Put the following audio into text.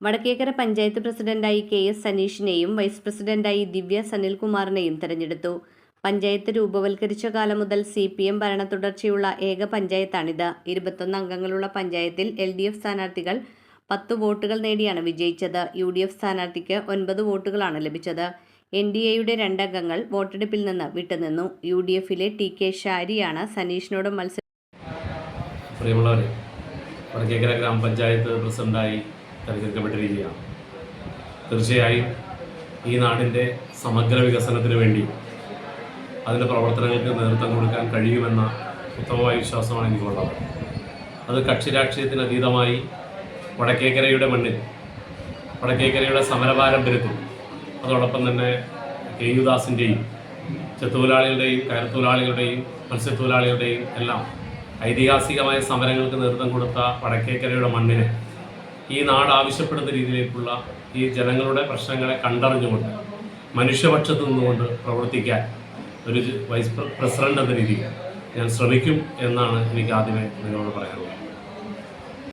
വടക്കേക്കര പഞ്ചായത്ത് പ്രസിഡന്റായി K S സനീഷിനെയും vice പ്രസിഡന്റായി ദിവ്യ സനിൽകുമാറിനെയും തെരഞ്ഞെടുത്തു. പഞ്ചായത്ത് രൂപവൽക്കരിച്ച കാലം മുതൽ സി പി എം ഭരണ തുടർച്ചയുള്ള ഏക പഞ്ചായത്താണിത്. ഇരുപത്തൊന്ന് അംഗങ്ങളുള്ള പഞ്ചായത്തിൽ എൽ ഡി എഫ് സ്ഥാനാർത്ഥികൾ പത്ത് വോട്ടുകൾ നേടിയാണ് വിജയിച്ചത്. യു ഡി എഫ് സ്ഥാനാർത്ഥിക്ക് ഒൻപത് വോട്ടുകളാണ് ലഭിച്ചത്. എൻ ഡി എയുടെ രണ്ടംഗങ്ങൾ വോട്ടെടുപ്പിൽ നിന്ന് വിട്ടുനിന്നു. യു ഡി എഫിലെ ടി കെ ഷാരിയാണ് സനീഷിനോട് മത്സരം പ്രിയമുള്ളവരെ വടക്കേക്കര ഗ്രാമപഞ്ചായത്ത് പ്രസിഡന്റായി തെരഞ്ഞെടുക്കപ്പെട്ടിരിക്കുകയാണ് തീർച്ചയായും ഈ നാടിന്റെ സമഗ്ര വികസനത്തിന് വേണ്ടി അതിന്റെ പ്രവർത്തനങ്ങൾക്ക് നേതൃത്വം കൊടുക്കാൻ കഴിയുമെന്ന ഉത്തമമായ വിശ്വാസമാണ് എനിക്കുള്ളത്. അത് കക്ഷി രാഷ്ട്രീയത്തിന് അതീതമായി വടക്കേക്കരയുടെ മണ്ണിൽ വടക്കേക്കരയുടെ സമരപാരമ്പര്യത്തിൽ അതോടൊപ്പം തന്നെ കെ യുദാസിന്റെയും ചെത്തൊഴിലാളികളുടെയും കയർത്തൊഴിലാളികളുടെയും മത്സ്യത്തൊഴിലാളികളുടെയും എല്ലാം ഐതിഹാസികമായ സമരങ്ങൾക്ക് നേതൃത്വം കൊടുത്ത വടക്കേക്കരയുടെ മണ്ണിന് ഈ നാട് ആവശ്യപ്പെടുന്ന രീതിയിലേക്കുള്ള ഈ ജനങ്ങളുടെ പ്രശ്നങ്ങളെ കണ്ടറിഞ്ഞുകൊണ്ട് മനുഷ്യപക്ഷത്ത് നിന്നുകൊണ്ട് പ്രവർത്തിക്കാൻ ഒരു വൈസ് പ്രസിഡന്റ് എന്ന രീതിയിൽ ഞാൻ ശ്രമിക്കും എന്നാണ് എനിക്ക് ആദ്യമേ നിങ്ങളോട് പറയാനുള്ളത്.